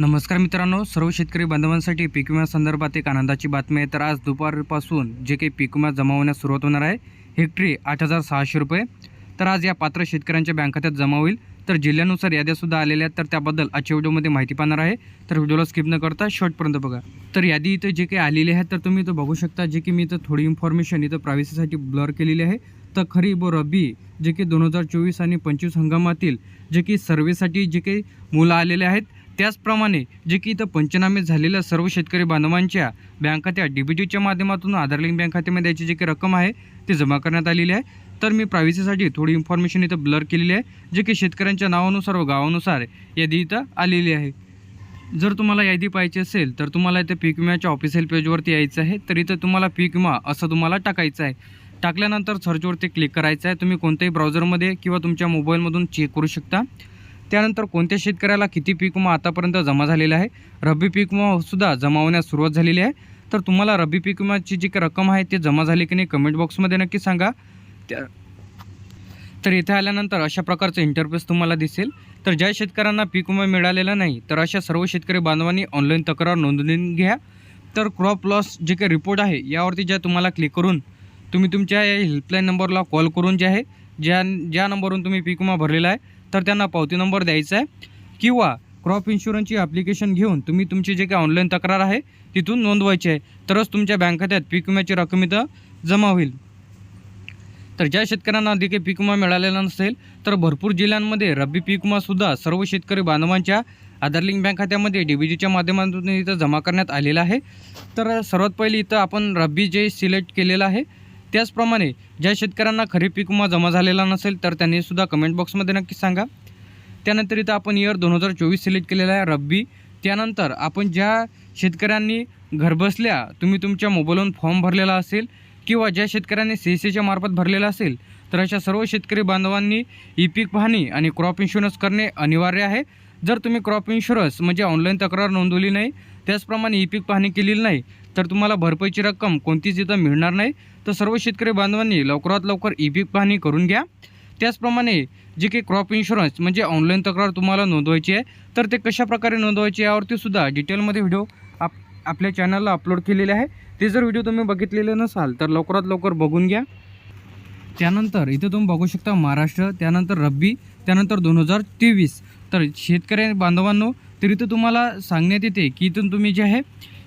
नमस्कार मित्रांनो सर्व शेतकरी बांधवांसाठी पीक विमा संदर्भात एक आनंदाची बातमी आहे. तर आज दुपारपासून जे काही पीक विमा जमा होण्यास सुरुवात होणार आहे हेक्टरी आठ हजार सहाशे रुपये. तर आज या पात्र शेतकऱ्यांच्या बँक खात्यात जमा होईल. तर जिल्ह्यानुसार याद्यासुद्धा आलेल्या आहेत तर त्याबद्दल आजच्या व्हिडिओमध्ये माहिती पाहणार आहे. तर व्हिडिओला स्किप न करता शॉर्टपर्यंत बघा. तर यादी इथं जे काही आलेले आहेत तर तुम्ही इथं बघू शकता जे की मी इथं थोडी इन्फॉर्मेशन इथं प्रायव्हसीसाठी ब्लर केलेली आहे. तर खरीप व रब्बी जे की दोन हजार चोवीस आणि पंचवीस हंगामातील जे की सर्वेसाठी जे काही मुलं आलेले आहेत त्याचप्रमाणे जे की इथं पंचनामे झालेल्या सर्व शेतकरी बांधवांच्या बँक खात्या डी बी टीच्या माध्यमातून आधार लिंक बँक खात्यामध्ये याची जी काही रक्कम आहे ती जमा करण्यात आलेली आहे. तर मी प्रायव्हसीसाठी थोडी इन्फॉर्मेशन इथं ब्लर केलेली आहे जे की शेतकऱ्यांच्या नावानुसार व गावानुसार यादी इथं आलेली आहे. जर तुम्हाला यादी पाहिजे असेल तर तुम्हाला इथं पीक विम्याच्या ऑफिशियल पेजवरती यायचं आहे. तर इथं तुम्हाला पीक विमा असं तुम्हाला टाकायचं आहे. टाकल्यानंतर सर्चवरती क्लिक करायचं आहे. तुम्ही कोणत्याही ब्राउझरमध्ये किंवा तुमच्या मोबाईलमधून चेक करू शकता. त्यानंतर कोणत्या शेतकऱ्याला किती पीक विमा आतापर्यंत जमा झालेला आहे? रब्बी पीक विमासुद्धा जमा होण्यास सुरुवात झालेली आहे. तर तुम्हाला रब्बी पीक विमाची जी काही रक्कम आहे ते जमा झाली की नाही कमेंट बॉक्समध्ये नक्की सांगा. त्या तर इथे आल्यानंतर अशा प्रकारचं इंटरफेस तुम्हाला दिसेल. तर ज्या शेतकऱ्यांना पीक विमा मिळालेला नाही तर अशा सर्व शेतकरी बांधवांनी ऑनलाईन तक्रार नोंदवून घ्या. तर क्रॉप लॉस जे काही रिपोर्ट आहे यावरती ज्या तुम्हाला क्लिक करून तुम्ही तुमच्या या हेल्पलाईन नंबरला कॉल करून जे आहे ज्या ज्या नंबरवरून तुम्ही पीक विमा भरलेला आहे तर त्यांना पावती नंबर द्यायचा आहे. किंवा क्रॉप इन्शुरन्सची ॲप्लिकेशन घेऊन तुम्ही तुमची जे काही ऑनलाईन तक्रार आहे तिथून नोंदवायची आहे. तरच तुमच्या बँक खात्यात पीक विम्याची रक्कम इथं जमा होईल. तर ज्या शेतकऱ्यांना देखील पीक विमा मिळालेला नसेल तर भरपूर जिल्ह्यांमध्ये रब्बी पीक विमासुद्धा सर्व शेतकरी बांधवांच्या आधार लिंक बँक खात्यामध्ये डी बी जीच्या माध्यमातून इथं जमा करण्यात आलेला आहे. तर सर्वात पहिले इथं आपण रब्बी जे सिलेक्ट केलेलं आहे त्याचप्रमाणे ज्या शेतकऱ्यांना खरीप पीक विमा जमा झालेला नसेल तर त्यांनी सुद्धा कमेंट बॉक्समध्ये नक्की सांगा. त्यानंतर इथं आपण इयर दोन हजार चोवीस सिलेक्ट केलेला आहे रब्बी. त्यानंतर आपण ज्या शेतकऱ्यांनी घरबसल्या तुम्ही तुमच्या मोबाईलवरून फॉर्म भरलेला असेल किंवा ज्या शेतकऱ्यांनी सी सीच्या मार्फत भरलेला असेल तर अशा सर्व शेतकरी बांधवांनी ई पीक पाहणी आणि क्रॉप इन्शुरन्स करणे अनिवार्य आहे. जर तुम्ही क्रॉप इन्शुरन्स म्हणजे ऑनलाईन तक्रार नोंदवली नाही त्याचप्रमाणे ई पीक पाहणी केलेली नाही तर तुम्हाला भरपाईची रक्कम कोणतीच इथं मिळणार नाही. तर सर्व शेतकरी बांधवांनी लवकरात लवकर ई पीक पाहणी करून घ्या. त्याचप्रमाणे जे काही क्रॉप इन्शुरन्स म्हणजे ऑनलाईन तक्रार तुम्हाला नोंदवायची आहे. तर ते कशाप्रकारे नोंदवायचे यावरती सुद्धा डिटेलमध्ये व्हिडिओ आप आपल्या चॅनलला अपलोड केलेले आहे. ते जर व्हिडिओ तुम्ही बघितलेले नसाल तर लवकरात लवकर बघून घ्या. त्यानंतर इथं तुम्ही बघू शकता महाराष्ट्र त्यानंतर रब्बी त्यानंतर दोन हजार तेवीस. तर शेतकरी बांधवांनो तर इथं तुम्हाला सांगण्यात येते की इथून तुम्ही जे आहे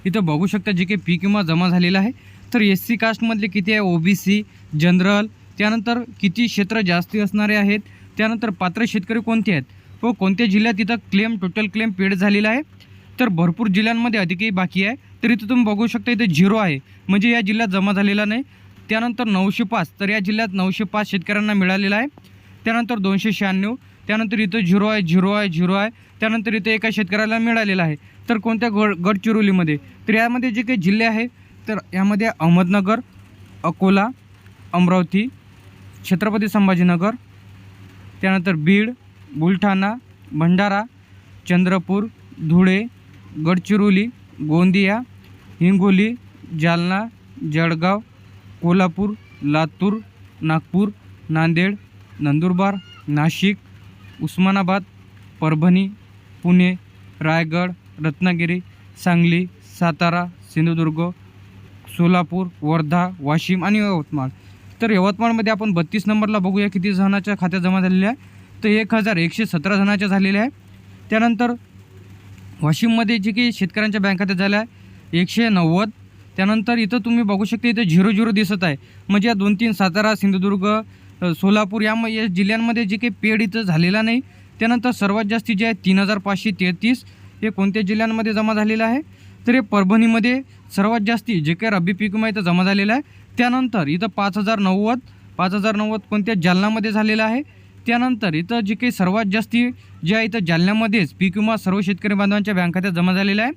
इथं बघू शकता जे काही पीक विमा जमा झालेला आहे. तर एस सी कास्टमधले किती आहे? ओ बी सी जनरल त्यानंतर किती क्षेत्र जास्ती असणारे आहेत? त्यानंतर पात्र शेतकरी कोणते आहेत? व कोणत्या जिल्ह्यात इथं क्लेम टोटल क्लेम पेड झालेला आहे? तर भरपूर जिल्ह्यांमध्ये अधिकही बाकी आहे. तर इथं तुम्ही बघू शकता इथं झिरो आहे. म्हणजे या जिल्ह्यात जमा झालेला नाही. त्यानंतर नऊशे पाच. तर या जिल्ह्यात नऊशे पाच शेतकऱ्यांना मिळालेला आहे. त्यानंतर दोनशे शहाण्णव. त्यानंतर इथं झिरो आहे झिरो आहे झिरो आहे. त्यानंतर इथं एका शेतकऱ्याला मिळालेला आहे. तर कोणत्या गड गडचिरोलीमध्ये तर यामध्ये जे काही जिल्हे आहे तर यामध्ये अहमदनगर अकोला अमरावती छत्रपती संभाजीनगर त्यानंतर बीड बुलढाणा भंडारा चंद्रपूर धुळे गडचिरोली गोंदिया हिंगोली जालना जळगाव कोल्हापूर लातूर नागपूर नांदेड नंदुरबार नाशिक उस्मानाबाद परभणी पुणे रायगड रत्नागिरी सांगली सातारा सिंधुदुर्ग सोलापूर वर्धा वाशिम आणि यवतमाळ. तर यवतमाळमध्ये आपण बत्तीस नंबरला बघूया किती जणांच्या खात्यात जमा झालेल्या आहे तर एक हजार एकशे सतरा जणांच्या झालेल्या आहे त्यानंतर वाशिममध्ये जे काही शेतकऱ्यांच्या बँक खात्यात झाल्या आहे एकशे नव्वद. त्यानंतर इथं तुम्ही बघू शकता इथं झिरो झिरो दिसत आहे. म्हणजे या दोन तीन सातारा सिंधुदुर्ग सोलापूर या या जिल्ह्यांमध्ये जे काही पेड इथं झालेला नाही. त्यानंतर सर्वात जास्ती जे आहे तीन हजार पाचशे तेहतीस. हे कोणत्या जिल्ह्यांमध्ये जमा झालेलं आहे? तर हे परभणीमध्ये सर्वात जास्ती जे काही रब्बी पीक विमा इथं जमा झालेला आहे त्यानंतर इथं पाच हजार नव्वद पाच हजार नव्वद कोणत्या जालनामध्ये झालेलं आहे? त्यानंतर इथं जे काही सर्वात जास्ती जे आहे इथं जालन्यामध्येच पीक विमा सर्व शेतकरी बांधवांच्या बँक खात्यात जमा झालेला आहे.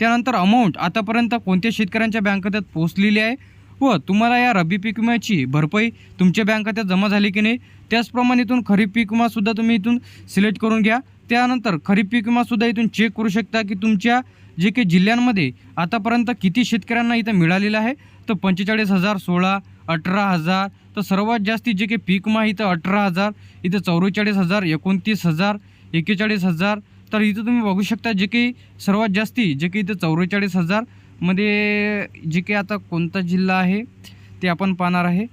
त्यानंतर अमाऊंट आतापर्यंत कोणत्या शेतकऱ्यांच्या बँक खात्यात पोहोचलेली आहे? व तुम्हाला या रब्बी पीक विम्याची भरपाई तुमच्या बँक खात्यात जमा झाली की नाही त्याचप्रमाणे इथून खरीप पीक विमासुद्धा तुम्ही इथून सिलेक्ट करून घ्या. त्यानंतर खरीप पीक विमासुद्धा इथून चेक करू शकता की तुमच्या जे काही जिल्ह्यांमध्ये आतापर्यंत किती शेतकऱ्यांना इथं मिळालेलं आहे तर पंचेचाळीस हजार सोळा अठरा हजार तर सर्वात जास्ती जे काही पीक विमा इथं अठरा हजार इथं चौवेचाळीस हजार एकोणतीस हजार एक्केचाळीस हजार तर इथं तुम्ही बघू शकता जे काही सर्वात जास्ती जे काही इथं चौवेचाळीस मध्ये जे काही आता कोणता जिल्हा आहे ते आपण पाहणार आहे.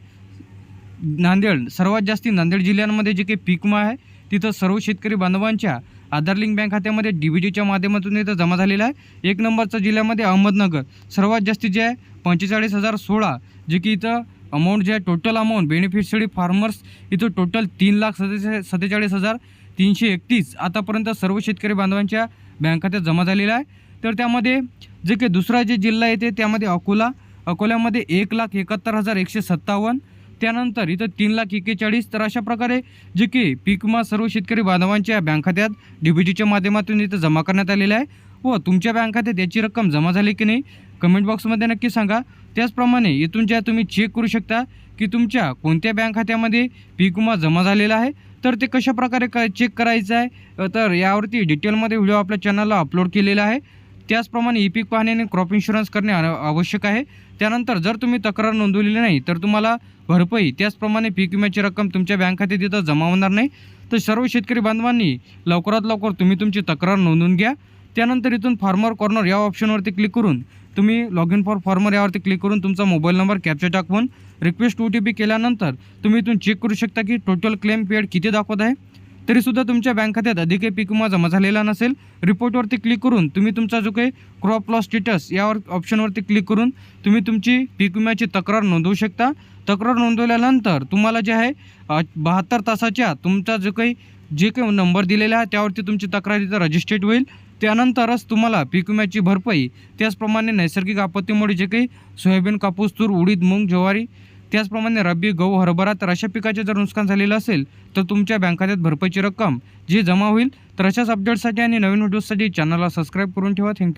नांदेड सर्वात जास्ती नांदेड जिल्ह्यांमध्ये जे काही पीक आहे तिथं सर्व शेतकरी बांधवांच्या आधार लिंक बँक खात्यामध्ये डी बी जीच्या माध्यमातून इथं जमा झालेला आहे. एक नंबरचा जिल्ह्यामध्ये अहमदनगर. सर्वात जास्ती जे आहे पंचेचाळीस हजार सोळा जे की इथं अमाऊंट जे आहे टोटल अमाऊंट बेनिफिशरी फार्मर्स इथं टोटल तीन लाख सत्तेचा सत्तेचाळीस हजार तीनशे एकतीस आतापर्यंत सर्व शेतकरी बांधवांच्या बँक खात्यात जमा झालेला आहे. तर त्यामध्ये जे काही दुसरा जे जिल्हा येते त्यामध्ये अकोला अकोल्यामध्ये एक लाख एकाहत्तर हजार एकशे सत्तावन्न त्यानंतर इथं तीन लाख एक्केचाळीस. तर अशा प्रकारे जे की पीक विमा सर्व शेतकरी बांधवांच्या बँक खात्यात डीबीटीच्या माध्यमातून इथं जमा करण्यात आलेलं आहे. व तुमच्या बँक खात्यात याची रक्कम जमा झाली की नाही कमेंट बॉक्समध्ये नक्की सांगा. त्याचप्रमाणे इथून ज्या तुम्ही चेक करू शकता की तुमच्या कोणत्या बँक खात्यामध्ये पीक विमा जमा झालेला आहे. तर ते कशा प्रकारे क चेक करायचं आहे? तर यावरती डिटेलमध्ये व्हिडिओ आपल्या चॅनलला अपलोड केलेला आहे. त्याचप्रमाणे ई पीक पाहणे आणि क्रॉप इन्शुरन्स करणे आवश्यक आहे. त्यानंतर जर तुम्ही तक्रार नोंदवलेली नाही तर तुम्हाला भरपाई त्याचप्रमाणे पीक विम्याची रक्कम तुमच्या बँक खात्यात तिथं जमा होणार नाही. तर सर्व शेतकरी बांधवांनी लवकरात लवकर तुम्ही तुमची तक्रार नोंदवून घ्या. त्यानंतर इथून फार्मर कॉर्नर या ऑप्शनवरती क्लिक करून तुम्ही लॉग इन फॉर फार्मर यावरती क्लिक करून तुमचा मोबाईल नंबर कॅप्चर टाकवून रिक्वेस्ट ओ टी पी केल्यानंतर तुम्ही इथून चेक करू शकता की टोटल क्लेम पेड किती दाखवत आहे. तरीसुद्धा तुमच्या बँक खात्यात अधिक काही पीक विमा जमा झालेला नसेल. रिपोर्टवरती क्लिक करून तुम्ही तुमचा जो काही क्रॉप लॉस स्टेटस यावर ऑप्शनवरती क्लिक करून तुम्ही तुमची पीक विम्याची तक्रार नोंदवू शकता. तक्रार नोंदवल्यानंतर तुम्हाला जे आहे बहात्तर तासाच्या तुमचा जो काही जे काही नंबर दिलेला आहे त्यावरती तुमची तक्रार इथं रजिस्ट्रेट होईल. त्यानंतरच तुम्हाला पीक विम्याची भरपाई त्याचप्रमाणे नैसर्गिक आपत्तीमुळे जे काही सोयाबीन कापूस तूर उडीद मूग ज्वारी त्याचप्रमाणे रब्बी गहू हरभरा तर अशा पिकाचे जर नुकसान झालेलं असेल तर तुमच्या बँक खात्यात भरपाईची रक्कम जी जमा होईल तर अशाच अपडेटसाठी आणि नवीन व्हिडिओसाठी चॅनलला सबस्क्राईब करून ठेवा. थँक्यू